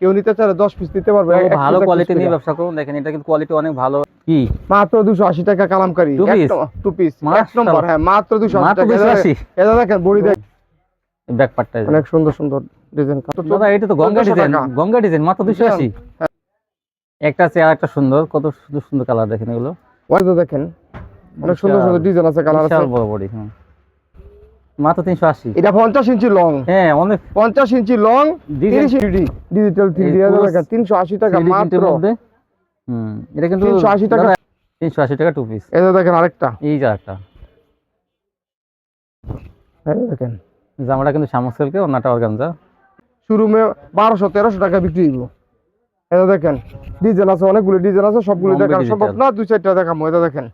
কেউ নিতে চাইলে দশ পিস নিতে পারবে ভালো কোয়ালিটি নিয়ে ব্যবসা করুন। দেখেন এটা কিন্তু কোয়ালিটি অনেক ভালো। কি? মাত্র দুশো আশি টাকা কালামকারি? টু পিস এক নম্বর হ্যাঁ মাত্র দুশো আশি টাকা। এটা দেখেন বড়ি দেখ। অনেক সুন্দর সুন্দর ডিজাইন দাদা এটা তো গঙ্গা 1400 ডিজাইন গঙ্গা ডিজাইন মাত্র দুশো আশি? একটা আছে আর একটা সুন্দর। কত সুন্দর সুন্দর কালার দেখেন এগুলো। ওই তো দেখেন অনেক সুন্দর সুন্দর ডিজাইন আছে কালার আছে। বড় বড়ি হ্যাঁ মাত্র তিনশো আশি। এটা পঞ্চাশ ইঞ্চি লং হ্যাঁ অনেক পঞ্চাশ ইঞ্চি লং তিরিশ ইঞ্চি ডিজিটাল থ্রি এই ডি পুরো দেখেন তিনশো আশি টাকা মাত্র। হুম এটা কিন্তু 380 টাকা। তিনশো আশি টাকা টু পিস যে দেখেন আরেকটা। এই যে একটা এই দেখেন। জামাটা কিন্তু শামুক সিল্কে অন্যটা অর্গানজা। শোরুমে বারোশো তেরোশো টাকা বিক্রি হইব। এটা দেখেন ডিজাইন আছে অনেকগুলো ডিজাইন আছে সবগুলো দেখানো সম্ভব না দুই চারটা দেখাবো। এটা দেখেন।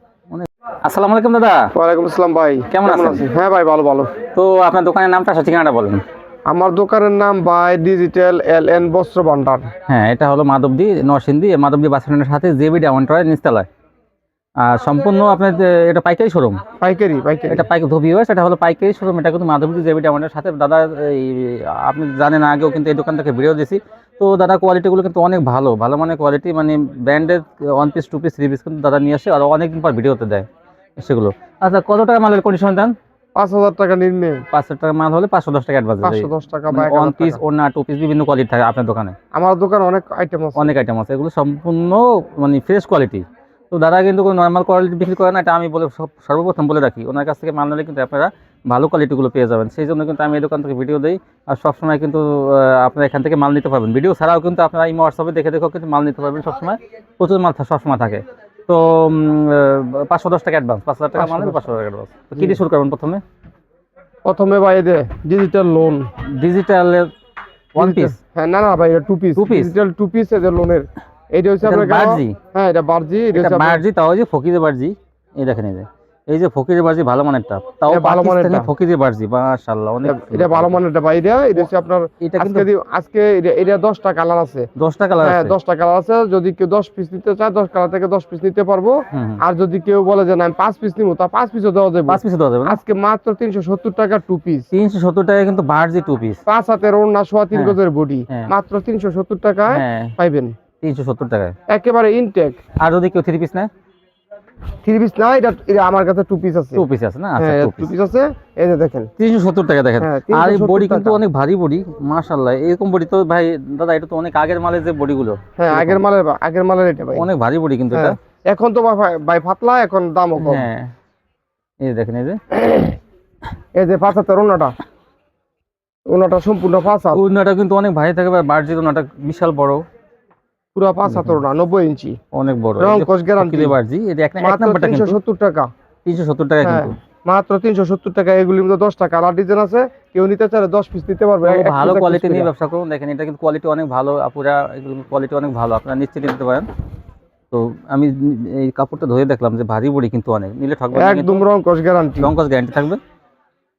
আসসালামু আলাইকুম দাদা। ওয়ালাইকুম আসসালাম ভাই। কেমন আছেন? হ্যাঁ ভাই ভালো ভালো। তো আপনার দোকানের নামটা ঠিকানাটা বলেন। আমার দোকানের নাম ভাই ডিজিটাল এল এন বস্ত্র ভান্ডার। হ্যাঁ এটা হলো মাধবদী নরসিংদী মাধবদী বাস স্ট্যান্ডের সাথে জেবি ডাউনটয় নিচতলায়। আর সম্পূর্ণ আপনার এটা পাইকারি শোরুম। পাইকারি পাইকারি। এটা পাইকারি ধোবি হয় সেটা হলো পাইকারি শোরুম এটা কিন্তু মাধবদী জেবি ডাউনের সাথে। দাদা এই আপনি জানেন আগেও কিন্তু এই দোকান থেকে ভিডিও দিয়েছি। তো দাদা কোয়ালিটিগুলো কিন্তু অনেক ভালো। ভালো মানে কোয়ালিটি মানে ব্র্যান্ডের one piece two piece three piece কিন্তু দাদা নিয়ে আসে আর অনেকদিন পর ভিডিওতে দেয়। সেগুলো আচ্ছা কত টাকা মালের কন্ডিশন দেন? পাঁচ হাজার টাকা নিম্নে। পাঁচশো টাকা মাল হলে পাঁচশো দশ টাকা অ্যাডভান্স পাঁচশো দশ টাকা বা ওয়ান পিস। ওনা টু পিস বিভিন্ন কোয়ালিটি থাকে আপনার দোকানে। আমার দোকানে অনেক আইটেম আছে। অনেক আইটেম আছে। এগুলো সম্পূর্ণ মানে ফ্রেশ কোয়ালিটি তো দাদা কিন্তু কোনো নর্মাল কোয়ালিটি বিক্রি করে না এটা আমি বলে সর্বপ্রথম বলে রাখি। ওনার কাছ থেকে মাল নিলে কিন্তু আপনারা ভালো কোয়ালিটিগুলো পেয়ে যাবেন। সেই জন্য কিন্তু আমি এই দোকান থেকে ভিডিও দিই। আর সবসময় কিন্তু আপনারা এখান থেকে মাল নিতে পারবেন। ভিডিও ছাড়াও কিন্তু আপনারা এই হোয়াটসঅ্যাপে দেখে দেখেও কিন্তু মাল নিতে পারবেন সবসময়। প্রচুর মাল সবসময় থাকে। তো পাঁচশো দশ টাকা অ্যাডভান্স পাঁচ হাজার টাকা মানে পাঁচশো টাকা অ্যাডভান্স কী দিয়ে শুরু করবেন প্রথমে? প্রথমে ভাই দে digital lawn digital one piece হ্যাঁ না না ভাই এটা two piece two piece digital two piece এদের লোনের এইটা হচ্ছে আপনার বার্জি? হ্যাঁ এটা বার্জি এটা বার্জি তাও যে ফকিরে বার্জি। এই দেখেন এই যে। এই যে ফকিরের বার্জি ভালো মানেরটা তাও ভালো পাকিস্তানি মানেরটা। ফকিরের বার্জি মাশাআল্লাহ অনেক এটা- ভালো মানের এটা ভাই এটা এটা হচ্ছে আপনার এটা কিন্তু আজকে এটা- এটা দশটা কালার আছে। 10 টাকা কালার আছে হ্যাঁ আছে। দশটা কালার আছে। যদি কেউ দশ পিস নিতে চায় দশ কালার থেকে দশ পিস নিতে পারব। আর যদি কেউ বলে যে না আমি পাঁচ পিস নিবো তা পাঁচ পিসও দেওয়া যাবে। পাঁচ পিস দেওয়া যাবে আজকে মাত্র তিনশো সত্তর টাকা টু পিস 370 টাকা কিন্তু বার্জি টু পিস পাঁচ হাতের ওড়না সোয়া তিন হ্যাঁ। গজের বডি। হ্যাঁ। মাত্র তিনশো সত্তর টাকায় হ্যাঁ। পাইবেন। 370 টাকায়। একেবারে ইনটেক আর যদি কেউ থ্রি পিস নেয়? থ্রি পিস না এটা আমার কাছে টু পিস আছে। টু পিস আছে না? আচ্ছা হ্যাঁ টু টু পিস আছে এই যে দেখেন। 370 টাকা দেখেন। হ্যাঁ, আর এই বডি কিন্তু অনেক ভারী বডি মাশাআল্লাহ। এরকম বডি তো ভাই দাদা এটা তো অনেক আগের মালের যে বডিগুলো। হ্যাঁ আগের মালের আগের মালের এটা ভাই। অনেক ভারী বডি কিন্তু এটা। হ্যাঁ, এখন তো ভাই- পাতলা এখন দামও কম। হ্যাঁ। এই দেখেন এই যে। এই যে পাঁচ হাতের ওড়নাটা ওড়নাটা সম্পূর্ণ হাত ওনাটা কিন্তু অনেক ভারী থাকে ভাই বার্জির ওনাটা বিশাল বড়। পুরো পাঁচ হাতের নব্বই ইঞ্চি। অনেক বড়। রং কস গ্যারান্টি কিলো বার্জি এটা এক এক মাত্র নাম্বারটা তিনশো সত্তর টাকা। 370 টাকা হ্যাঁ, কিন্তু। মাত্র তিনশো সত্তর টাকা এগুলির মধ্যে দশটা কালার ডিজাইন আছে কেউ নিতে চাইলে দশ পিস নিতে পারবে ভালো কোয়ালিটি নিয়ে ব্যবসা করুন। দেখেন এটা কিন্তু কোয়ালিটি অনেক ভালো। আপুরা এগুলো কোয়ালিটি অনেক ভালো। আপনারা নিতে পারেন। তো আমি এই কাপড়টা ধরে দেখলাম যে ভারী বড়ি কিন্তু অনেক। নিলে ঠকবে না একদম রং কস গ্যারান্টি লঙ্কস গ্যারান্টি থাকবে।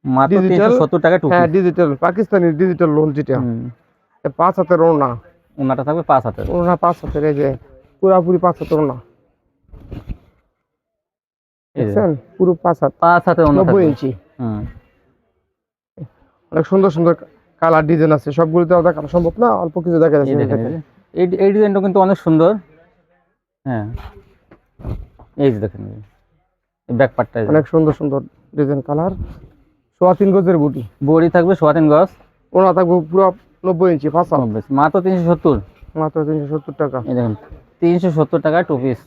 মাত্র তিনশো সত্তর টাকা হ্যাঁ ডিজিটাল পাকিস্তানি ডিজিটাল লোন যেটা। পাঁচ হাতের ওড়না। ওনাটা থাকবে পাঁচ হাতের। ওড়না পাঁচ হাতের এই যে পুরাপুরি পাঁচ হাতের এই দেখছেন? পুরো পাঁচ হাত। পাঁচ হাতের ওনা নব্বই ইঞ্চি। হুম। অনেক সুন্দর সুন্দর কালার ডিজাইন আছে। সবগুলো তো আর দেখানো সম্ভব না অল্প কিছু দেখা যাচ্ছে এই এই ডিজাইনটা কিন্তু অনেক সুন্দর। হ্যাঁ। এই যে দেখেন ব্যাক পার্টটা অনেক সুন্দর সুন্দর ডিজাইন কালার। সোয়া তিন গজের বুটি বড়ি থাকবে সোয়া তিন গজ। ওনা থাকবে পুরো নব্বই ইঞ্চি হাত মাত্র তিনশো সত্তর? মাত্র তিনশো সত্তর টাকা। দেখুন তিনশো সত্তর টাকা টু পিস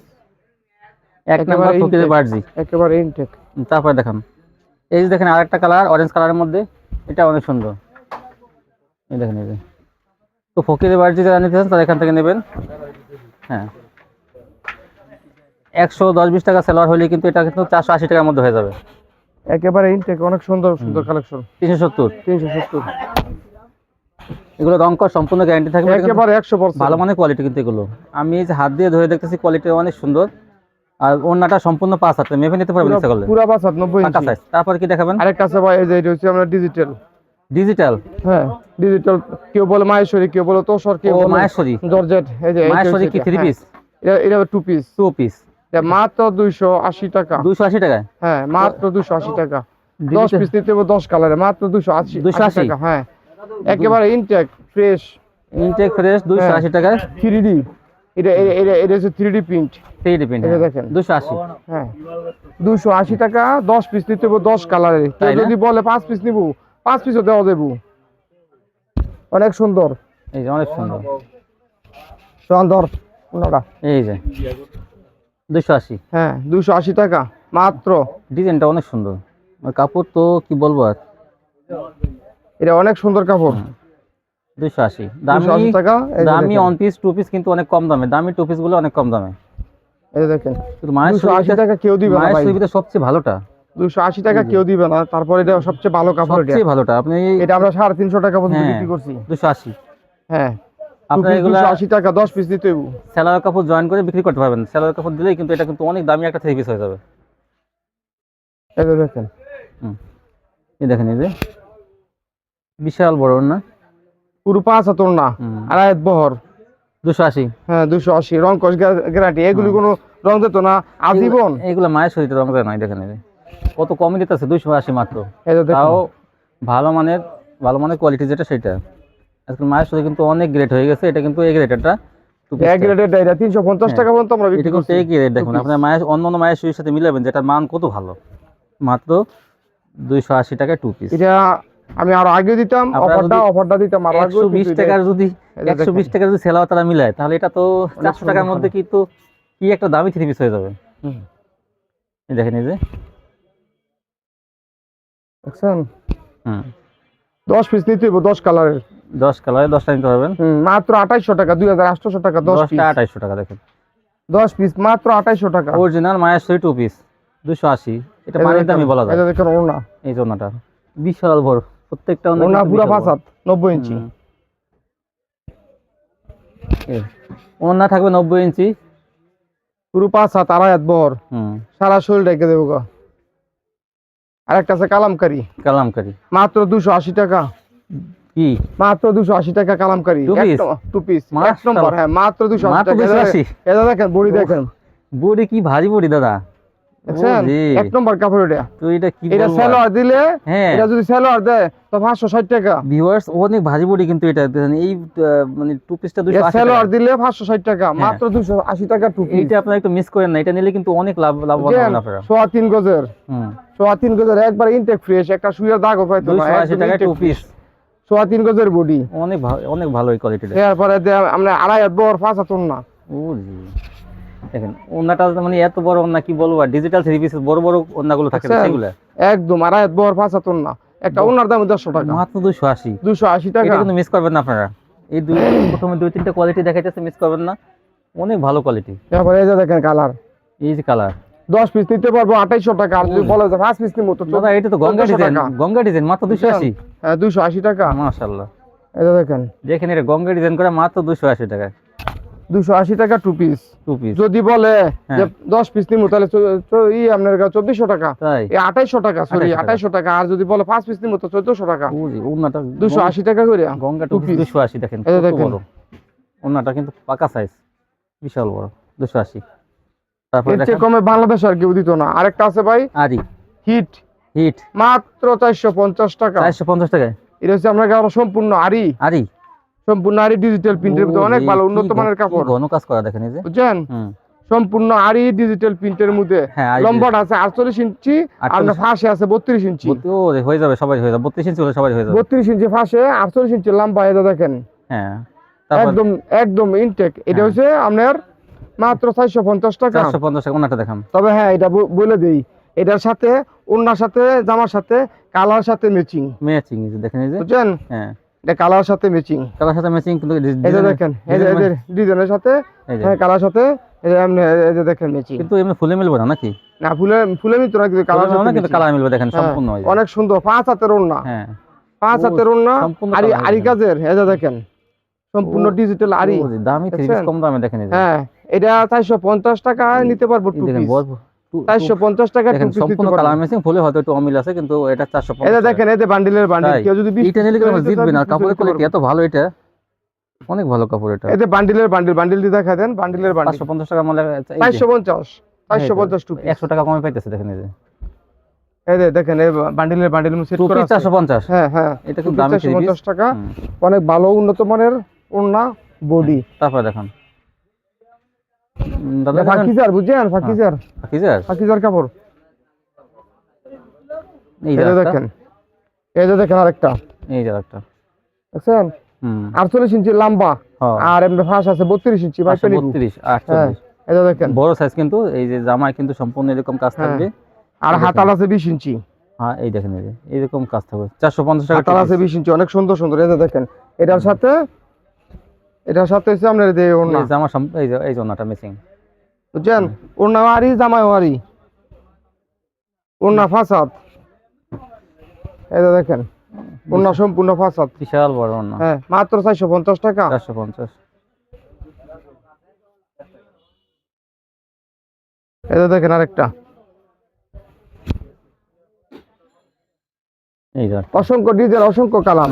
এক নাম্বার ফকিরের বার্জি। একেবারে ইনটেক তারপরে দেখান। এই যে দেখেন আরেকটা কালার অরেঞ্জ কালারের মধ্যে এটা অনেক সুন্দর। এই দেখেন এই তো ফকিরের বার্জি যারা নিতে চান তারা এখান থেকে নেবেন। হ্যাঁ। একশো দশ বিশ টাকা সেলার হলে কিন্তু এটা কিন্তু চারশো আশি টাকার মধ্যে হয়ে যাবে। একেবারে ইনটেক অনেক সুন্দর সুন্দর কালেকশন তিনশো সত্তর? তিনশো সত্তর। এগুলো রং কর সম্পূর্ণ গ্যারান্টি থাকবে একেবারে একশো পার্সেন্ট ভালো মানের কোয়ালিটি কিন্তু এগুলো। আমি এই যে হাত দিয়ে ধরে দেখতেছি কোয়ালিটি অনেক সুন্দর। আর ওনাটা সম্পূর্ণ পাঁচ হাতে মেপে নিতে পারবেন ইচ্ছা করলে পুরা পাঁচ হাত নব্বই ইঞ্চি। সাইজ তারপর কি দেখাবেন? আরেকটা আছে ভাই এই যে এটা হচ্ছে আমরা ডিজিটাল ডিজিটাল হ্যাঁ ডিজিটাল কেউ বলে মাহেশ্বরী কেউ বলে তোষর কেউ ও বলে মায়েশ্বরী জর্জেট এই যে মায়েশ্বরী কি থ্রি হ্যাঁ। পিস এটা এটা টু পিস টু পিস এটা মাত্র দুইশো আশি টাকা। দুশো আশি টাকায়? হ্যাঁ মাত্র দুশো আশি টাকা। দশ পিস নিতে হবে দশ কালারে মাত্র দুশো আশি 280 টাকা হ্যাঁ। একেবারে ইনটেক ফ্রেশ ইনটেক ফ্রেশ দুইশো হ্যাঁ। আশি টাকায়। থ্রি এটা এটা- এটা এটা হচ্ছে three D print three D print এই যে দেখেন। দুশো আশি। হ্যাঁ। দুশো আশি টাকা দশ পিস নিতে হব দশ কালারের কেউ যদি বলে পাঁচ পিস নিবো পাঁচ পিসও দেওয়া দেব অনেক সুন্দর। এই যে অনেক সুন্দর। সুন্দর। ওনারা এই যে। দুশো আশি। হ্যাঁ দুশো আশি টাকা মাত্র। ডিজাইনটা অনেক সুন্দর। আর কাপড় তো কি বলব আর? এটা অনেক সুন্দর কাপড়। দুশো আশি। দামি টাকা দামি। অন পিস টু পিস কিন্তু অনেক কম দামে। দামি টু পিসগুলো অনেক কম দামে। এই দেখেন মায়ের আশি সুবিধা টাকা কেউ দিবে না মায়ের সুবিধা সবচেয়ে ভালোটা। দুশো আশি টাকা কেউ দিবে না তারপর এটা সবচেয়ে ভালো কাপড় সবচেয়ে ভালোটা। আপনি এটা আমরা সাড়ে তিনশো টাকা পর্যন্ত হ্যাঁ। বিক্রি করছি। দুশো আশি। হ্যাঁ আপনার এগুলা আশি টাকা দশ পিস দিতে হইব। স্যালার কাপড় জয়েন করে বিক্রি করতে পারবেন। স্যালার কাপড় দিলেই কিন্তু এটা কিন্তু অনেক দামি একটা থ্রি পিস হয়ে যাবে। এই দেখেন। এই দেখেন এই যে। বিশাল বড় না? পুরো পাঁচ হাতর না আড়াই বহর। দুশো আশি। হ্যাঁ দুশো আশি। রং গ্যারান্টি। এগুলি কোনো রং দিত না আজীবন। এগুলো মায়ের শরীরে রং দেয় নাই দেখেন কত কমই দিতেছে দুশো আশি মাত্র। তাও ভালো মানের ভালো মানের কোয়ালিটি যেটা সেটা। আজকাল মায়ের সাথে কিন্তু অনেক গ্রেড হয়ে গেছে এটা কিন্তু এই গ্রেডেরটা এক গ্রেডের তিনশো পঞ্চাশ হ্যাঁ। টাকা পর্যন্ত আমরা বিক্রি করছি। এই গ্রেড দেখুন। আপনার মায়ের অন্য অন্য মায়ের শরীরের সাথে মিলাবেন যেটার মান কত ভালো। মাত্র দুইশো আশি টাকায় টু পিস এটা আমি আরও আগে দিতাম অফারটা অফারটা দিতাম আরও আগে একশো বিশ টাকার যদি এই যে একশো দেখেন। বিশ টাকার যদি সেলাও তারা মিলায় তাহলে এটা তো চারশো সুন্দর টাকার মধ্যে কিন্তু কি একটা দামি থ্রি পিস হয়ে যাবে। এই দেখেন এই যে। দেখছেন? হুম দশ পিস নিতে হইব দশ কালারের দশ কালারে দশটা নিতে পারবেন। মাত্র আঠাইশশো টাকা দুই হাজার আটশো টাকা দশ পিস দশটা আঠাইশশো টাকা দেখেন। দশ পিস মাত্র আঠাইশশো টাকা। অরিজিনাল মায়ের শরীর টু পিস দুশো আশি। এটা এই যে পানির দামই বলা যায়। যে দেখেন ওনা এই জন্যটা বিশাল বড়। প্রত্যেকটা ওনা পুরা। হাত নব্বই ইঞ্চি। ওনা থাকবে নব্বই ইঞ্চি। পুরো পাঁচ হাত আড়াই হাত বহর। হুম। সারা শরীর দেবো গা। আর একটা আছে কালামকারি। কালামকারি। মাত্র দুশো আশি টাকা। কি? মাত্র দুশো আশি টাকা কালামকারি? টু পিস এক নম্বর হ্যাঁ মাত্র দুশো আশি মাত্র টাকা। এটা দেখেন বড়ি দেখেন। বড়ি কি ভারী বড়ি দাদা? এক নম্বর কাপড় এটা। তো এটা কি এটা সেলোয়ার দিলে হ্যাঁ। এটা যদি সেলোয়ার দেয় তো পাঁচশো ষাট টাকা। ভিউয়ার্স অনেক বডি কিন্তু এটা এই মানে টু পিসটা সেলোয়ার দিলে টাকা হ্যাঁ। মাত্র টাকা টু পিস এইটা আপনারা একটু মিস করেন না এটা নিলে কিন্তু অনেক লাভ আপনারা। সোয়া তিন গজের। হুম। একবার ইনটেক ফ্রেশ একটা সুইয়ের দাগও পাইতো না দুইশো আশি একদম টাকায় টু পিস সোয়া তিন গজের বডি অনেক ভালো অনেক ভালো এই কোয়ালিটিটা এরপরে আমরা আড়াই হাত বহর পাঁচ হাত না ও জি দেখেন ওন্নাটা মানে এত বড় ওন্না কি বলব ডিজিটাল থ্রি পিস বড় বড় ওন্নাগুলো থাকে সেগুলো? একদম আড়াই হাত বহর পাঁচ হাত না একটা ওনার দাম দেড়শো টাকা। মাত্র দুশো আশি। দুশো আশি টাকা। এটা কিন্তু মিস করবেন না আপনারা। এই দুই প্রথমে দুই তিনটা কোয়ালিটি দেখাইতেছে মিস করবেন না। অনেক ভালো কোয়ালিটি এরপরে এই যে দেখেন কালার এই যে কালার দশ পিস নিতে পারব আঠাইশো টাকা আর যদি বলে যে পাঁচ পিস নিবো তো দাদা এটা তো গঙ্গা ডিজাইন গঙ্গা ডিজাইন মাত্র দুশো আশি। হ্যাঁ দুশো আশি টাকা। মাশাল্লাহ এই দেখেন। দেখেন এটা গঙ্গা ডিজাইন করে মাত্র দুশো আশি টাকায়। দুশো আশি টাকা টু পিস টু পিস যদি বলে যে হ্যাঁ। দশ পিস নিবো তাহলে ই আপনার চব্বিশশো টাকা। তাই? এই আঠাইশো টাকা সরি 2800 টাকা। আর যদি বলে পাঁচ পিস নিবো তো চোদ্দশো টাকা। দুশো আশি টাকা করে গঙ্গা টু পিস। দুশো আশি দেখেন ওন্নাটা কিন্তু পাকা সাইজ বিশাল বড় দুশো আশি। তারপরে কমে বাংলাদেশ আর কেউ দিত না। আরেকটা আছে ভাই আরি হিট হিট মাত্র চারশো পঞ্চাশ টাকা। চারশো পঞ্চাশ টাকায়। এটা হচ্ছে আপনার সম্পূর্ণ আরি আরি সম্পূর্ণ আরি ডিজিটাল প্রিন্টের মধ্যে অনেক ভালো উন্নত মানের কাপড়। ঘন কাজ করা দেখেন এই যে? বুঝছেন? সম্পূর্ণ আরি ডিজিটাল প্রিন্টের মধ্যে। হ্যাঁ লম্বাটা আছে আটচল্লিশ ইঞ্চি আর ফাঁসে আছে বত্রিশ ইঞ্চি। হয়ে যাবে সবাই হয়ে যাবে। বত্রিশ ইঞ্চি হলে সবাই হয়ে যাবে। বত্রিশ ইঞ্চি ফাঁসে আটচল্লিশ ইঞ্চি লম্বা এটা দেখেন। হ্যাঁ একদম একদম ইনটেক এটা হ্যাঁ। হচ্ছে আপনার মাত্র চারশো পঞ্চাশ টাকা। চারশো পঞ্চাশ টাকা ওনাটা দেখান। তবে হ্যাঁ এটা বলে দেই। এটার সাথে ওনার সাথে জামার সাথে কালার সাথে ম্যাচিং ম্যাচিং দেখেন বুঝছেন? হ্যাঁ। এটা কালার সাথে ম্যাচিং কালার সাথে ম্যাচিং কিন্তু এই যে দেখেন এই যে এদের ডিজাইনের সাথে হ্যাঁ কালার সাথে এই যে এমনি এই যে দেখেন ম্যাচিং কিন্তু এমনি ফুলে মিলবে না নাকি? না ফুলে ফুলে মিত্র না কিন্তু কালার সাথে কিন্তু কালার মিলবে দেখেন হ্যাঁ, সম্পূর্ণ অনেক সুন্দর পাঁচ হাতের ওড়না। হ্যাঁ। পাঁচ হাতের ওড়না আরি আরি। কাজের এই যে দেখেন সম্পূর্ণ ডিজিটাল আরি দামি কম দামে দেখেন হ্যাঁ এটা চারশো পঞ্চাশ টাকা নিতে পারব দেখেন চারশো পঞ্চাশ টাকা টু দেখেন পিস নিতে সম্পূর্ণ কালার ম্যাচিং ফুলে হয়তো একটু অমিল আছে কিন্তু এটা চারশো এই দেখেন এতে বান্ডিলের বান্ডিল কেউ যদি বিশ নিলে করে কিন্তু নিতে জিতবে না। কাপড়ের কোয়ালিটি এত ভালো এটা। অনেক ভালো কাপড় এটা। এতে বান্ডিলের বান্ডিল বান্ডিল দেখা দেন বান্ডিলের বান্ডিল পাঁচশো পঞ্চাশ টাকা মানে চারশো পঞ্চাশ চারশো পঞ্চাশ একশো টাকা কমে পাইতেছে দেখেন এই যে। দেখেন বান্ডিলের বান্ডিল সেট করা হ্যাঁ হ্যাঁ এটা দামি টাকা। অনেক ভালো উন্নত মানের ওড়না বডি তারপরে দেখান। দাদা ফাকিজার বুঝছেন? ফাকিজার। ফাকিজার? কাপড়। এই যে দেখেন। এই যে দেখেন আরেকটা। এই যে একটা দেখছেন? আটচল্লিশ ইঞ্চি লম্বা। হ্যাঁ। আর এমনি ফাঁস আছে বত্রিশ ইঞ্চি বত্রিশ হ্যাঁ আটচল্লিশ দেখেন। বড় সাইজ কিন্তু এই যে জামায় কিন্তু সম্পূর্ণ এরকম কাজ হ্যাঁ। থাকবে। আর হাতাল আছে বিশ ইঞ্চি। হ্যাঁ এই দেখেন এই যে। এরকম কাজ থাকবে। চারশো পঞ্চাশ টাকা হাতাল আছে বিশ ইঞ্চি অনেক সুন্দর সুন্দর। যে দেখেন। এটার সাথে এটার সাথে হচ্ছে আপনার এই যে ওড়না জামা এই যে এই জন্যটা মিসিং বুঝছেন? ওড়না আরি জামাই আরি ওড়না ফাসাদ। এই দেখেন ওড়না সম্পূর্ণ ফাসাদ। বিশাল বড় না হ্যাঁ মাত্র চারশো পঞ্চাশ টাকা। চারশো পঞ্চাশ। এই দেখেন আরেকটা। এই অসংখ্য ডিজাইন অসংখ্য কালাম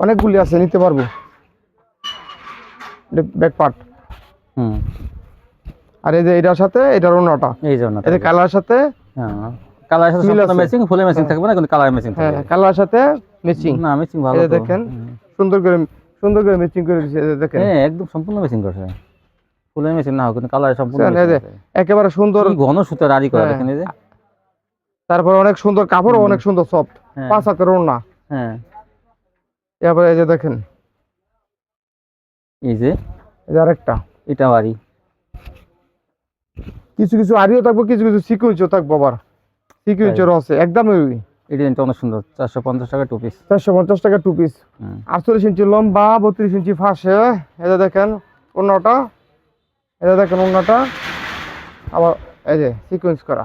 অনেকগুলি আছে নিতে পারব। ব্যাক পার্ট হুম। আর এই যে এটার সাথে এটার অন্যটা এই জন্যটা এই কালার সাথে হ্যাঁ। কালারের সাথে সম্পূর্ণ ম্যাচিং ফুলে ম্যাচিং থাকবে না কিন্তু কালার ম্যাচিং হ্যাঁ থাকবে। কালার সাথে ম্যাচিং না ম্যাচিং ভালো। দেখেন। সুন্দর করে সুন্দর করে ম্যাচিং করে দিয়েছে দেখেন। হ্যাঁ একদম সম্পূর্ণ ম্যাচিং করছে। ফুলে ম্যাচিং না কিন্তু কালার সম্পূর্ণ এই যে একেবারে সুন্দর ঘন সুতো রাডি করা হ্যাঁ। দেখেন এই যে। তারপর অনেক সুন্দর কাপড় অনেক সুন্দর সফট হ্যাঁ। পাঁচ হাতের ওড়না। হ্যাঁ। এরপরে এই যে দেখেন। এই যে আরেকটা। এটা বাড়ি। কিছু কিছু আরিও থাকব কিছু কিছু সিকুয়েন্সও থাকব আবার। সিকুয়েন্সেরও আছে একদমই এই ডিজাইনটা অনেক সুন্দর চারশো পঞ্চাশ টাকা টু পিস চারশো পঞ্চাশ টাকা টু পিস আটচল্লিশ ইঞ্চি লম্বা বত্রিশ ইঞ্চি ফাঁসে। যে দেখেন অন্যটা। যে দেখেন অন্যটা। আবার এই যে সিকোয়েন্স করা।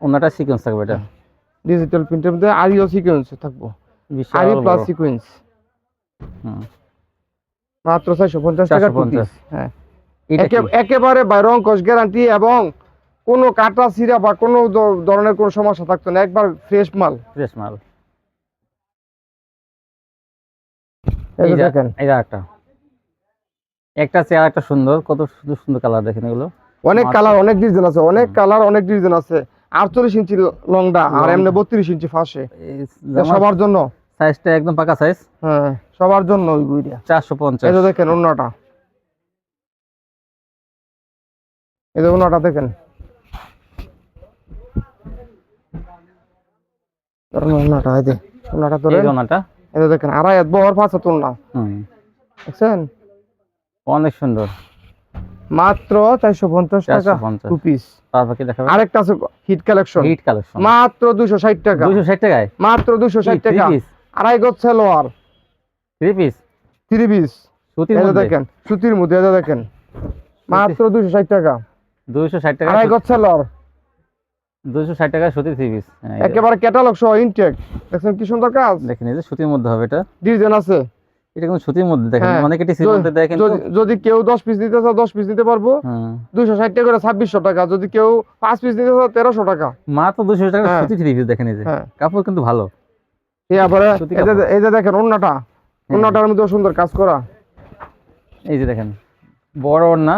অন্যটা সিকোয়েন্স থাকবে এটা। ডিজিটাল প্রিন্টের মধ্যে আরিও সিকোয়েন্স থাকব। বিশাল আরি প্লাস সিকোয়েন্স হুম। মাত্র চারশো পঞ্চাশ টাকা টু 450 পিস হ্যাঁ। একেবারে কস গ্যারান্টি এবং কোনো কাটা বা কোনো ধরনের কোনো সমস্যা থাকতো না একবার ফ্রেশ মাল। ফ্রেশ মাল। এই দেখেন। এই একটা একটা চেয়ার একটা সুন্দর কত সুন্দর সুন্দর কালার দেখেন এগুলো। অনেক কালার অনেক ডিজাইন আছে অনেক কালার অনেক ডিজাইন আছে। আটচল্লিশ ইঞ্চি লংডা আর এমনি বত্রিশ ইঞ্চি ফাঁসে। সবার জন্য। সাইজটা একদম পাকা সাইজ হ্যাঁ সবার জন্য ওই চারশো পঞ্চাশ। এই দেখেন অন্যটা এই যে অন্যটা দেখেন। ধরেন অন্যটা এই যে অন্যটা এই জনাটা এই যে দেখেন আড়াই হাত বহর পাঁচ হাত ওড়না। হুম। দেখছেন? অনেক সুন্দর। মাত্র চারশো পঞ্চাশ টাকা 450 টু পিস তারপর কি আরেকটা আছে হিট কালেকশন হিট কালেকশন মাত্র দুশো ষাট টাকা। দুশো ষাট টাকায়? মাত্র দুশো ষাট থ্রি টাকা। পিস আড়াই গজ salwar. Three piece three piece সুতির মধ্যে? দেখেন সুতির মধ্যে যে দেখেন। মাত্র দুশো ষাট টাকা। দুশো ষাট টাকা আড়াই গজ সেলোয়ার। দুশো ষাট টাকা সুতির থ্রি পিস একেবারে ক্যাটালগ সহ ইনটেক দেখছেন কি সুন্দর কাজ? দেখেন এই যে সুতির মধ্যে হবে এটা। ডিজাইন আছে। এটা কিন্তু সুতির মধ্যে দেখেন হ্যাঁ। অনেকে মধ্যে কিন্তু যদি- কেউ দশ পিস নিতে চায় দশ পিস নিতে পারব। হুম। দুশো ষাট টাকা করে ছাব্বিশশো টাকা। যদি কেউ পাঁচ পিস নিতে চায় তেরোশো টাকা। মাত্র দুশো টাকা হ্যাঁ। সুতি থ্রি পিস দেখেন এই যে। হ্যাঁ। কাপড় কিন্তু ভালো। এরপরে এই যে দেখেন অন্যটা অন্যটার মধ্যে সুন্দর কাজ করা। এই যে দেখেন বড় ওড়না।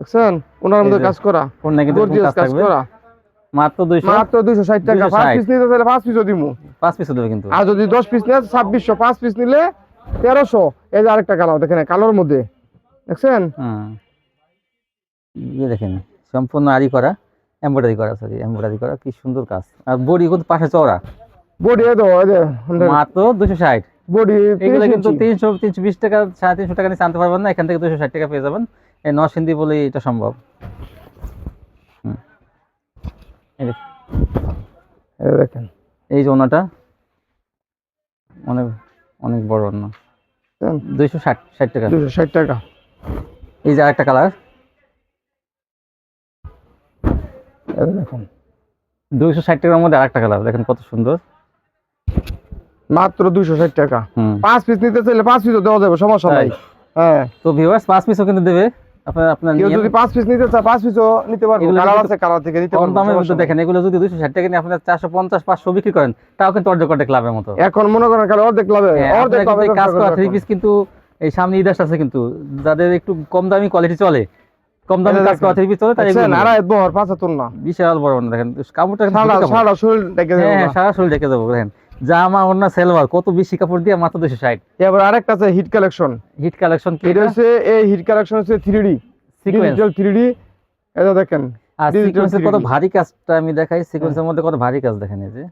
দেখছেন? ওনার মধ্যে কাজ করা। ওড়না কিন্তু কাজ কাজ করা। মাত্র দুইশো? মাত্র দুইশো ষাট টাকা। 260 পিস নিতে চাইলে পাঁচ পিসও দিমু। পাঁচ পিস দেবে কিন্তু। আর যদি দশ পিস নেয় ছাব্বিশশো। পাঁচ পিস নিলে তেরোশো। এই যে আরেকটা কালার দেখেন কালোর মধ্যে। দেখছেন? দেখেন সম্পূর্ণ আরি করা এমব্রয়ডারি করা সরি এমব্রয়ডারি করা কি সুন্দর কাজ। আর বডি কিন্তু পাশে চওড়া। বডি এই তো এই যে মাত্র দুশো ষাট। বডি এগুলো কিন্তু তিনশো তিনশো বিশ টাকা সাড়ে তিনশো টাকা নিচে আনতে পারবেন না এখান থেকে দুশো ষাট টাকা পেয়ে যাবেন। এই বলেই এটা সম্ভব। দেখেন। এই যে ওনাটা অনেক অনেক বড় ওনা। দুইশো ষাট ষাট টাকা। দুশো ষাট টাকা। এই যে আরেকটা কালার দেখেন। দুইশো ষাট টাকার মধ্যে আরেকটা কালার দেখেন কত সুন্দর। মাত্র দুইশো ষাট টাকা। পাঁচ পিস নিতে চাইলে পাঁচ পিসও দেওয়া যাবে সমস্যা নাই। হ্যাঁ। তো ভিউয়ার্স পাঁচ পিসও কিন্তু দেবে। আপনার আপনার কেউ যদি পাঁচ পিস নিতে চায় পাঁচ পিসও নিতে পারব। কালার আছে কালার থেকে নিতে পারব দামের সমস্যা দেখেন এগুলো যদি দুইশো ষাট টাকা নিয়ে আপনার চারশো পঞ্চাশ বিক্রি করেন তাও কিন্তু অর্ধেক অর্ধেক লাভের মতো। এখন মনে করেন কালার অর্ধেক লাভে হ্যাঁ, অর্ধেক লাভে কিন্তু এই কাজ করা থ্রি পিস কিন্তু এই সামনে ঈদ আসছে কিন্তু যাদের একটু কম দামি কোয়ালিটি চলে কম দামি এই কাজ করা থ্রি পিস চলে তাই এগুলো বহর না। বিশাল বড় দেখেন কাপড়টা সারা শরীর হ্যাঁ হ্যাঁ সারা শরীর দেখে যাব দেখেন। জামা সেলভার কত বেশি কাপড় দিয়ে মাত্র দুশো ষাট। এবার আরেকটা আছে হিট কালেকশন। হিট কালেকশন কি এটা হচ্ছে এই হিট কালেকশন হচ্ছে three D sequence digital three D এটা দেখেন আর সিকোয়েন্সের কত ভারী কাজটা আমি দেখাই সিকোয়েন্সের মধ্যে কত ভারী কাজ দেখেন এই যে।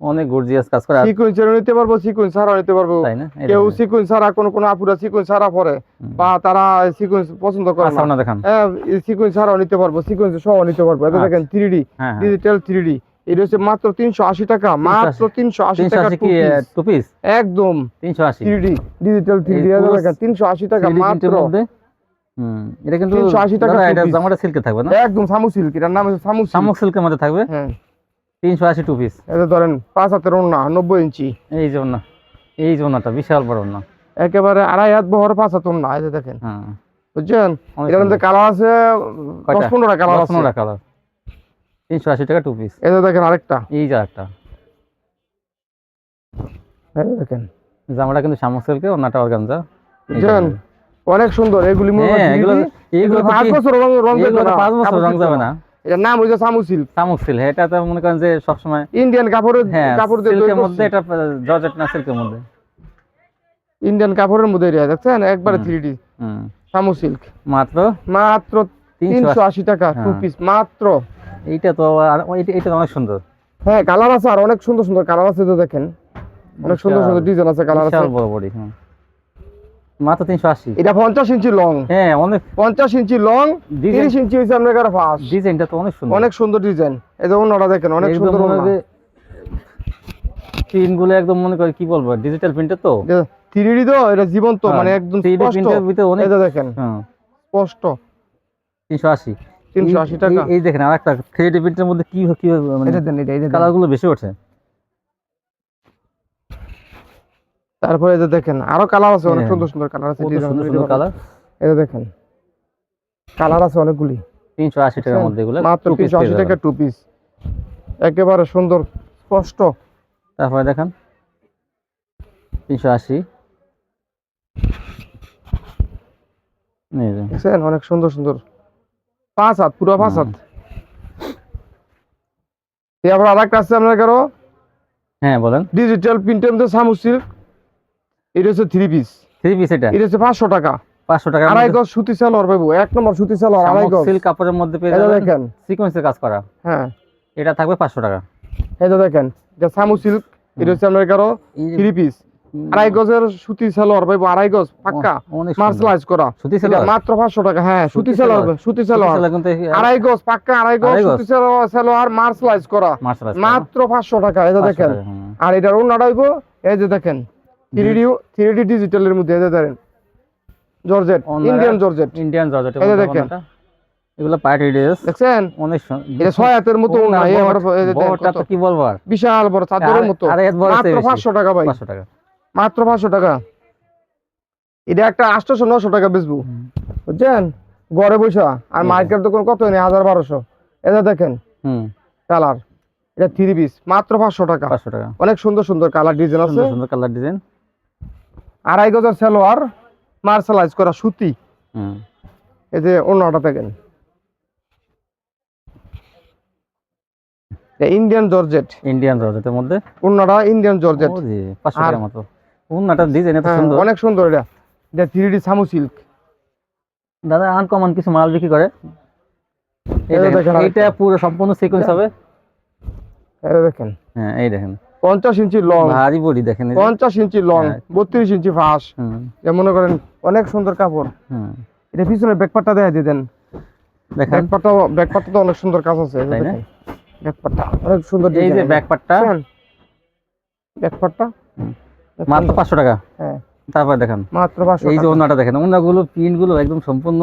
অনেক গর্জিয়াস কাজ করে। সিকোয়েন্সের নিতে পারব সিকোয়েন্স ছাড়াও নিতে পারব। তাই না? কেউ সিকোয়েন্স ছাড়া কোনো কোনো আপুরা সিকোয়েন্স ছাড়া পরে বা তারা সিকোয়েন্স পছন্দ করে আচ্ছা না। আপনার দেখান। হ্যাঁ সিকোয়েন্স ছাড়াও নিতে পারব সিকোয়েন্স সহ নিতে পারব। এটা আচ্ছা। দেখেন থ্রি ডি হ্যাঁ হ্যাঁ। ডিজিটাল থ্রি ডি এটা হচ্ছে মাত্র তিনশো আশি টাকা মাত্র তিনশো আশি টাকা। টু পিস একদম। তিনশো আশি। থ্রি ডি ডিজিটাল থ্রি এই ডি পুরো দেখেন তিনশো আশি টাকা মাত্র। প্রিন্টের মধ্যে হুম এটা কিন্তু 380 টাকা এটা জামাটা সিল্কে থাকবে না? একদম সামু সিল্ক এটার নাম হচ্ছে সামু সিল্ক সিল্কের মধ্যে থাকবে? হ্যাঁ। তিনশো আশি টু পিস এটা ধরেন পাঁচ হাতের নব্বই ইঞ্চি। এই যে ওনা এই যে ওনাটা বিশাল বড় ওনা একেবারে আড়াই হাত বহর পাঁচ হাত ওন্না এই যে দেখেন। হ্যাঁ। বুঝছেন? এটার মধ্যে কালার আছে? দশ পনেরোটা কালার আছে। পনেরোটা কালার তিনশো আশি টাকা টু পিস যে দেখেন আরেকটা। এই যে যে দেখেন। জামাটা কিন্তু শামুক সিল্কে ওনাটা অর্গানজা। বুঝছেন অনেক সুন্দর এগুলি হয় হ্যাঁ এগুলো এগুলো পাঁচ বছর রং রং এগুলো যাবে তো না পাঁচ বছর রং যাবে না। এটার নাম হচ্ছে সামু সিল্ক। এটা তো মনে করেন যে সবসময় ইন্ডিয়ান কাপড়ের হ্যাঁ কাপড় সিল্কের মধ্যে এটা জর্জেট না সিল্কের মধ্যে। ইন্ডিয়ান কাপড়ের মধ্যে দেখছেন? একবারে হুম। থ্রি ডি সামু সিল্ক। মাত্র মাত্র তিনশো তিনশো আশি টাকা টু হ্যাঁ। পিস মাত্র। এইটা তো এইটা অনেক সুন্দর। হ্যাঁ কালার আছে আর অনেক সুন্দর সুন্দর কালার আছে তো দেখেন। অনেক সুন্দর সুন্দর ডিজাইন আছে কালার আছে। বড় বডি মাত্র তিনশো আশি। এটা পঞ্চাশ ইঞ্চি লং হ্যাঁ অনেক পঞ্চাশ ইঞ্চি লং তিরিশ ইঞ্চি হয়েছে আপনার ফার্স্ট ডিজাইনটা তো অনেক সুন্দর। অনেক সুন্দর ডিজাইন এই যে অন্যটা দেখেন অনেক সুন্দর প্রিন্টগুলো একদম মনে করে কি বলব ডিজিটাল প্রিন্টের তো? থ্রি ডি তো এটা জীবন্ত হ্যাঁ, মানে একদম 3D স্পষ্ট। প্রিন্টের ভিতরে অনেক এই দেখেন হ্যাঁ। স্পষ্ট। তিনশো আশি। তিনশো আশি টাকা। এই দেখেন আর একটা থ্রি প্রিন্টের মধ্যে কি কি মানে এটা দেন এটা বেশি ওঠে। তারপরে এই যে দেখেন আরও কালার আছে অনেক হ্যাঁ। সুন্দর সুন্দর কালার আছে সুন্দর সুন্দর কালার এই দেখেন কালার আছে অনেকগুলি। তিনশো আশি টাকার মধ্যে এগুলো মাত্র two piece তিনশো আশি পেয়ে টাকা টু পিস একেবারে সুন্দর স্পষ্ট। তারপরে দেখেন তিনশো আশি। এই যে, দেখছেন? অনেক সুন্দর সুন্দর। পাঁচ হাত পুরো পাঁচ হাত। আর একটা আছে আপনার কারও? হ্যাঁ বলেন। ডিজিটাল প্রিন্টের মধ্যে সিল্ক এটা হচ্ছে থ্রি পিস থ্রি পিস এটা? এটা হচ্ছে পাঁচশো টাকা। পাঁচশো টাকা আড়াই গজ সুতি সালোয়ার পাবো এক নম্বর সুতি সালোয়ার আড়াই গজ। সিল্ক কাপড়ের মধ্যে পেয়ে যাবেন দেখেন। সিকোয়েন্সের কাজ করা। হ্যাঁ। এটা থাকবে পাঁচশো টাকা। এটা দেখেন এটা সামু সিল্ক এটা হচ্ছে আপনার কারও থ্রি পিস আড়াই গজের সুতি সালোয়ার পাবো আড়াই গজ পাক্কা? মার্শালাইজ করা। সুতি মাত্র পাঁচশো টাকা হ্যাঁ সুতি সুতি আড়াই গজ পাক্কা আড়াই গজ সুতি মার্শালাইজ করা। মাত্র পাঁচশো টাকা এটা দেখেন। আর এটার হইব এই যে দেখেন থ্রি ডি থ্রি ডি ডিজিটালের মধ্যে এই যে দেখেন georgette Indian georgette. Indian georgette এই যে দেখেন। এগুলো পার্টি ড্রেস দেখছেন? অনেক এটা ছয় হাতের মতো দেখেন বড়টা তো কি বলব বিশাল বড় চাদরের মতো। মাত্র চেয়ে বেশি। পাঁচশো টাকা ভাই। পাঁচশো টাকা। মাত্র পাঁচশো টাকা। এটা একটা আটশোশো নশো টাকা বেচবো। বুঝছেন? ঘরে বসা। আর। মার্কেট দোকান কত নেই হাজার বারোশো। এটা দেখেন কালার। এটা থ্রি পিস মাত্র পাঁচশো টাকা। পাঁচশো টাকা। অনেক সুন্দর সুন্দর কালার ডিজাইন আছে। সুন্দর কালার ডিজাইন। আড়াই গজের সালোয়ার মার্শালাইজ করা সুতি। হুম। এই যে অন্যটা দেখেন। ইন্ডিয়ান জর্জেট ইন্ডিয়ান জর্জেটের মধ্যে? অন্যটা ইন্ডিয়ান জর্জেট পাঁচশো টাকা মতো। উন্নাটা ডিজাইন এত হ্যাঁ, সুন্দর। অনেক সুন্দর এটা। এটা থ্রি ডি সামু সিল্ক দাদা আনকমন কিছু মাল বিক্রি করে। এইটা পুরো সম্পূর্ণ সিকোয়েন্স হবে। এটা দেখেন। হ্যাঁ এই দেখেন। পঞ্চাশ ইঞ্চি লং ভারী বডি দেখেন। পঞ্চাশ ইঞ্চি লং হ্যাঁ। বত্রিশ ইঞ্চি ফাঁস মনে করেন অনেক সুন্দর কাপড়। হুম। এটা পিছনে দেখা দিয়ে দেন। দেখেন। ব্যাকপারটা ব্যাকপারটা তো অনেক সুন্দর কাজ আছে তাই না? ব্যাকপারটা অনেক সুন্দর এই যে ব্যাক পার্টটা ব্যাকপারটা হুম। মাত্র পাঁচশো টাকা? হ্যাঁ। তারপর দেখেন। মাত্র পাঁচশো এই যে ওনাটা দেখেন ওনাগুলো পিনগুলো একদম সম্পূর্ণ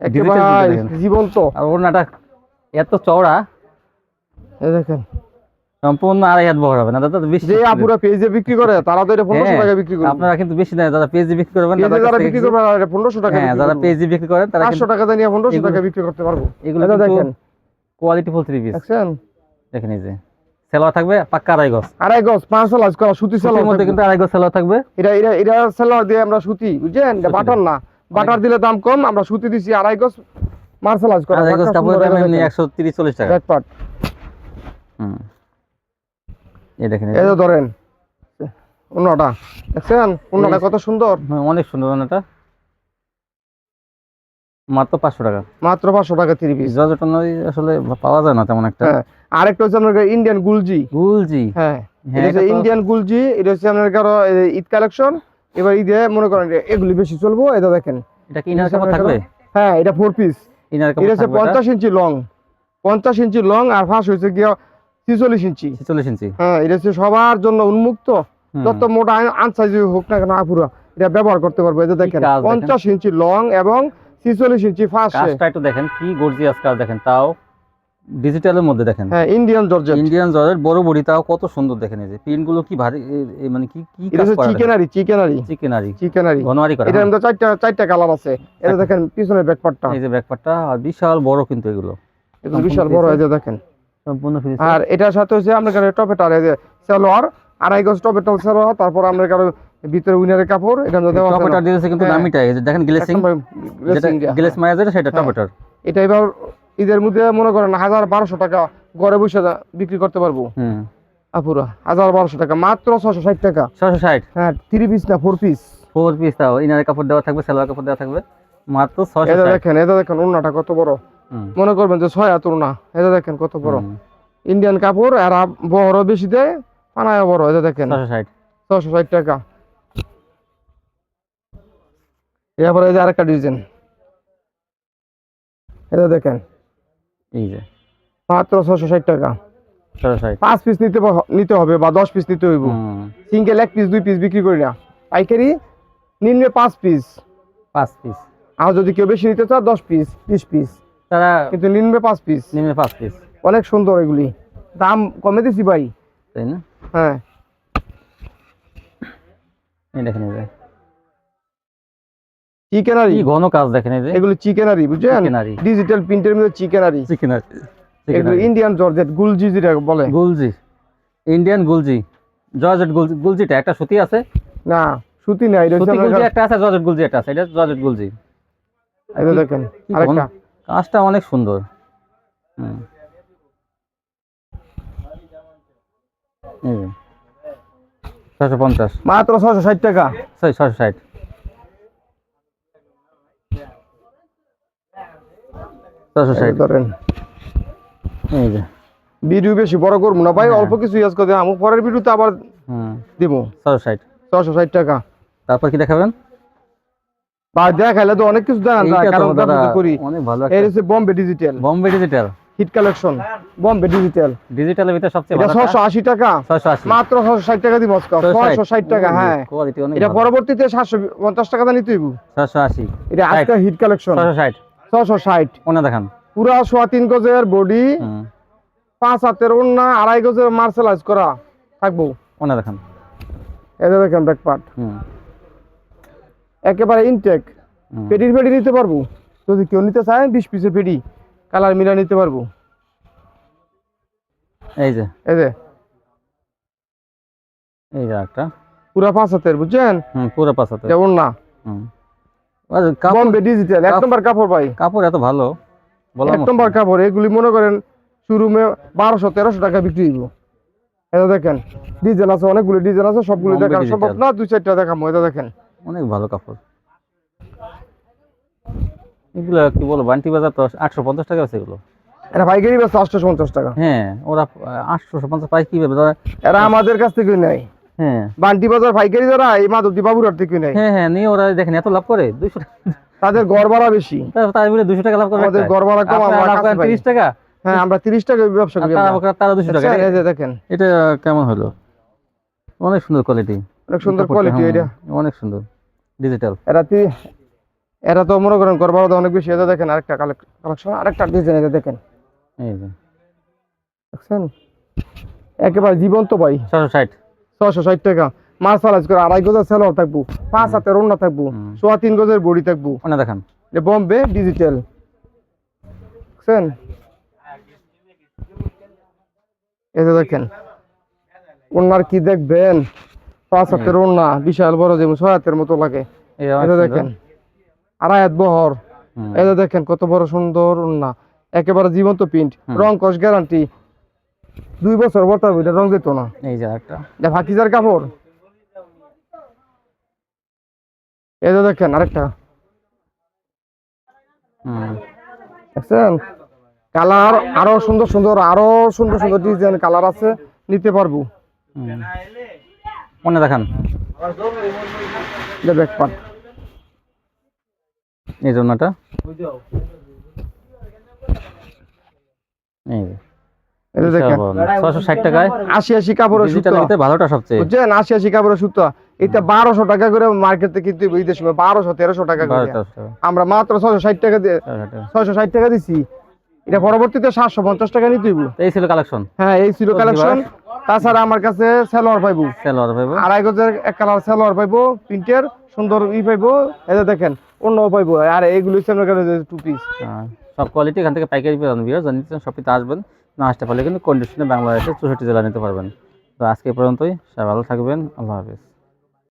দেখেন। জীবন্ত। আর ওনাটা এত চওড়া দেখেন। সম্পূর্ণ আড়াই হাত বহর হবে না। দাদা বেশি যে আপুরা পেজে বিক্রি করে তারা তো এটা পনেরোশো হ্যাঁ, টাকা বিক্রি করে আপনারা কিন্তু বেশি নেয় যারা পেজে বিক্রি করবেন যারা বিক্রি কিছু- করবে পনেরোশো টাকা হ্যাঁ যারা পেজি বিক্রি করেন তারা পাঁচশো টাকা দিয়ে পনেরোশো টাকা বিক্রি করতে পারব। এগুলো দেখেন। কোয়ালিটি ফুল থ্রি পিস দেখছেন? দেখেন এই যে। সেলোয়ার থাকবে? পাক্কা আড়াই গজ? আড়াই গজ পাঁচশো লাজ করা সুতি সেলার মধ্যে কিন্তু আড়াই গজ সেলোয়ার থাকবে? এটা এটা এটা সেলার দিয়ে আমরা সুতি বুঝছেন? বাটার না। বাটার দিলে দাম কম আমরা সুতি দিছি আড়াই গজ মার্শালাইজ করা আড়াই গজ কাপড় দাম এমনি দেখেন। একশো তিরিশ চল্লিশ টাকা। ব্যাক হুম। এই দেখেন এই ধরেন অন্যটা দেখছেন? অন্যটা কত সুন্দর। অনেক সুন্দর এটা মাত্র পাঁচশো টাকা। মাত্র পাঁচশো টাকা থ্রি পিস আসলে পাওয়া যায় না তেমন একটা। হ্যাঁ আরেকটা হচ্ছে আপনার ইন্ডিয়ান গুলজি গুলজি হ্যাঁ হচ্ছে ইন্ডিয়ান গুলজি এটা হচ্ছে আপনার কারও ঈদ কালেকশন এবার ঈদে মনে করেন এগুলি বেশি চলবো এটা দেখেন। এটা কি ইনার কাপড় থাকবে? হ্যাঁ এটা ফোর পিস ইনার এটা কাপড় হচ্ছে এটা? পঞ্চাশ ইঞ্চি লং পঞ্চাশ ইঞ্চি লং আর ফাঁস হয়েছে গিয়া ছিচল্লিশ ইঞ্চি। ছেচল্লিশ ইঞ্চি। হ্যাঁ এটা হচ্ছে সবার জন্য উন্মুক্ত। যত মোটা আনসাইজ হোক না কেন আপুরা এটা ব্যবহার করতে পারব এটা দেখেন। পঞ্চাশ ইঞ্চি লং এবং ছিচল্লিশ ইঞ্চি ফাঁস। কাজটা একটু দেখেন কি গর্জিয়াস কাজ দেখেন তাও ডিজিটালের মধ্যে দেখেন। হ্যাঁ ইন্ডিয়ান জর্জেট ইন্ডিয়ান জর্জের বড় বড়ি তাও কত সুন্দর দেখেন এই যে। পিনগুলো কি ভারী মানে কি কি কাজ করা চিকেনারি চিকেনারি। চিকেনারি। চিকেনারি। ঘনোয়ারি করা এটার হ্যাঁ। মধ্যে চারটা চারটা কালার আছে। এটা দেখেন পিছনের ব্যাকপার্টটা এই যে ব্যাকপারটা আর বিশাল বড় কিন্তু এগুলো। এগুলো বিশাল বড় এই যে দেখেন। সম্পূর্ণ ফ্রি আর এটার সাথে হচ্ছে আপনার কাছে টপেটার এই যে সালোয়ার আড়াই গজ সালোয়ার তারপর আপনার কারও ভিতরে উইনারের কাপড় এটা দেওয়া দিয়েছে কিন্তু হ্যাঁ। দামিটা এই যে দেখেন গ্লেসিং। গ্লেস মায়া যেটা সেটা হ্যাঁ। এটা এবার ঈদের মধ্যে মনে করেন হাজার বারোশো টাকা ঘরে বসে বিক্রি করতে পারব। আপুরা হাজার বারোশো টাকা মাত্র ছশো ষাট টাকা। ছশো ষাট? হ্যাঁ থ্রি পিস না ফোর পিস ফোর পিস তাও ইনারের কাপড় দেওয়া থাকবে সালোয়ার কাপড় দেওয়া থাকবে মাত্র ছশো এটা দেখেন এটা দেখেন ওনাটা কত বড়। মনে করবেন যে ছয় হাত ওনা এটা দেখেন কত বড়। ইন্ডিয়ান কাপড় আর বড় বেশি দেয় পানায় বড় এটা দেখেন। ছশো ষাট। ছশো ষাট টাকা। এরপরে এই যে আরেকটা ডিজাইন। এটা দেখেন। এই যে। মাত্র ছশো ষাট টাকা। পাঁচ পিস নিতে নিতে হবে বা দশ পিস নিতে হইব। সিঙ্গেল এক পিস দুই পিস বিক্রি করি না। পাইকারি নিম্নে পাঁচ পিস। পাঁচ পিস। আর যদি কেউ বেশি নিতে চায় দশ পিস বিশ পিস। তারা কিন্তু নিম্নে পাঁচ পিস। নিম্নে পাঁচ পিস। অনেক সুন্দর এগুলি। দাম কমে দিছি ভাই। তাই না? হ্যাঁ। এই দেখেন চিকেনারি ঘন কাজ দেখেন এই যে। এগুলো চিকেনারি বুঝছেন? ডিজিটাল প্রিন্টের মধ্যে চিকেনারি চিকেনারি এগুলো ইন্ডিয়ান জর্জেট গুলজি যেটা বলে। গুলজি ইন্ডিয়ান গুলজি জর্জেট গুলজি গুলজিটা একটা সুতি আছে? না সুতি সুতি গুলজি একটা আছে জর্জেট গুলজি একটা আছে এটা জর্জেট গুলজি এটা দেখেন আরেকটা। কাজটা অনেক সুন্দর। হুম। ছশো পঞ্চাশ। মাত্র ছশো ষাট টাকা। সরি ছশো ষাট। ছশো ষাট। ধরেন। এই যে। ভিডিও বেশি বড় করব না ভাই হ্যাঁ। অল্প কিছু ইউজ করে আমি পরের ভিডিওতে আবার দিব। ছশো ষাট। ছশো ষাট টাকা। তারপর কি দেখাবেন? বা দেখাইলে তো অনেক কিছু জানা যায় এইটা তো কারণ দাদা ব্যবহার করি। অনেক ভালো এই হচ্ছে Bombay digital Bombay digital hit collection Bombay digital ডিজিটালের ভিতরে সবচেয়ে ভালো ছশো আশি টাকা। মাত্র টাকা দিব আজকে। টাকা হ্যাঁ। কোয়ালিটি অনেক এটা পরবর্তীতে সাতশো পঞ্চাশ টাকা নিতে হইব। ছশো আশি। এটা আজকে হিট কালেকশন ছশো ষাট। ছশো ষাট। ওনা দেখান। পুরা সোয়া তিন গজের বডি পাঁচ হাতের ওন্না আড়াই গজের মার্শালাইজ করা থাকব। ওনা দেখান। এটা দেখেন ব্যাক পার্ট একেবারে ইনটেক। পেডির পেডি নিতে পারব? যদি কেউ নিতে চায় বিশ পিসের পেডি কালার মিলা নিতে পারব। এই যে। এই যে। এই যে একটা পুরা পাঁচ হাতের বুঝছেন? পুরো পাঁচ হাতে যেমন না হুম। বম্বে ডিজিটাল এক নম্বর কাপড় ভাই। কাপড় এত ভালো এক নম্বর কাপড় এগুলি মনে করেন শোরুমে বারোশো তেরোশো টাকা বিক্রি হইব। এটা দেখেন ডিজাইন আছে অনেকগুলো ডিজাইন আছে সবগুলো সম্ভব না দুই চারটা দেখাবো এটা দেখেন। অনেক ভালো কাপড়। এগুলো কি বলো বান্টি বাজার তো আটশো পঞ্চাশ টাকা আছে এগুলো। এটা পাইকারি বেচছে আটশোশো পঞ্চাশ টাকা। হ্যাঁ ওরা আটশো পঞ্চাশ পাই কি ভাবে এরা আমাদের কাছ থেকে নেয়। হ্যাঁ। বান্টি বাজার পাইকারি যারা এই মাধবদী বাবুরার থেকে নেয়। হ্যাঁ হ্যাঁ নিয়ে ওরা দেখেন এত লাভ করে? দুইশো তাদের গড় ভাড়া বেশি। তার বলে দুশো টাকা লাভ করে আমাদের গড় ভাড়া কম আমরা তিরিশ টাকা? হ্যাঁ আমরা তিরিশ টাকা ব্যবসা করি তারা তারা দুশো টাকা। এই যে দেখেন। এটা কেমন হলো? অনেক সুন্দর কোয়ালিটি অনেক সুন্দর কোয়ালিটি এটা। অনেক সুন্দর। ডিজিটাল এরা তি- এরা তো মনে করেন গড় ভাড়া অনেক বেশি এটা দেখেন আরেকটা কালেকশন আরেকটা ডিজাইন এটা দেখেন। এই দেখছেন? একেবারে জীবন্ত ভাই। ছশো ষাট। ছশো ষাট টাকা। মাছ সালাজ করে আড়াই গজের সেলোয়ার থাকব পাঁচ হাতের ওন্না থাকব। সোয়া তিন গজের বড়ি থাকব। ওনা দেখান। এটা বম্বে ডিজিটাল। দেখছেন? এই দেখেন ওনার কি দেখবেন? পাঁচ হাতের ওন্না বিশাল বড় যেমন ছয় হাতের মতো লাগে। এটা দেখেন আড়াই হাত বহর। এটা দেখেন কত বড় সুন্দর ওন্না একেবারে জীবন্ত প্রিন্ট রং কস গ্যারান্টি দুই বছর হবে এটা রং যেত না। এই যে একটা এটা ফাকিজার কাপড়। এই যে দেখেন আরেকটা। দেখছেন? কালার আরও সুন্দর সুন্দর আরও সুন্দর সুন্দর ডিজাইন কালার আছে নিতে পারব। হুম। মনে দেখান ব্যাক পার্ট এই জন্যটা এই এই যে দেখেন ছশো ষাট টাকায় আশি আশি কাপড়ের সুতো। ডিজিটাল ভালোটা সবচেয়ে। বুঝছেন? আশি আশি কাপড়ের সুতো। এটা বারোশো টাকা করে মার্কেট থেকে কিনতে এই দেশে বারোশো টাকা করে। আমরা মাত্র ছয়শো ষাট টাকা দিয়ে ছয়শো ষাট। টাকা দিছি। এটা পরবর্তীতে সাতশো পঞ্চাশ টাকা নিতে হইব। এই ছিল কালেকশন। হ্যাঁ এই ছিল কালেকশন। তাছাড়া আমার কাছে সালোয়ার পাইবো। সেলোয়ার পাইবো। আড়াই গজের এক কালার সালোয়ার পাইবো প্রিন্টের সুন্দর ই পাইবো। এই যে দেখেন অন্যও পাইবো। আর এইগুলো হচ্ছে আপনার কাছে টু পিস হ্যাঁ, সব কোয়ালিটি এখান থেকে পাইকারি পেয়ে যাবেন বিয়ার জানিয়ে আসবেন। না আসতে পারলে কিন্তু কন্ডিশনে বাংলাদেশে চৌষট্টি জেলা নিতে পারবেন। তো আজকে পর্যন্তই, সবাই ভালো থাকবেন, আল্লাহ হাফিজ।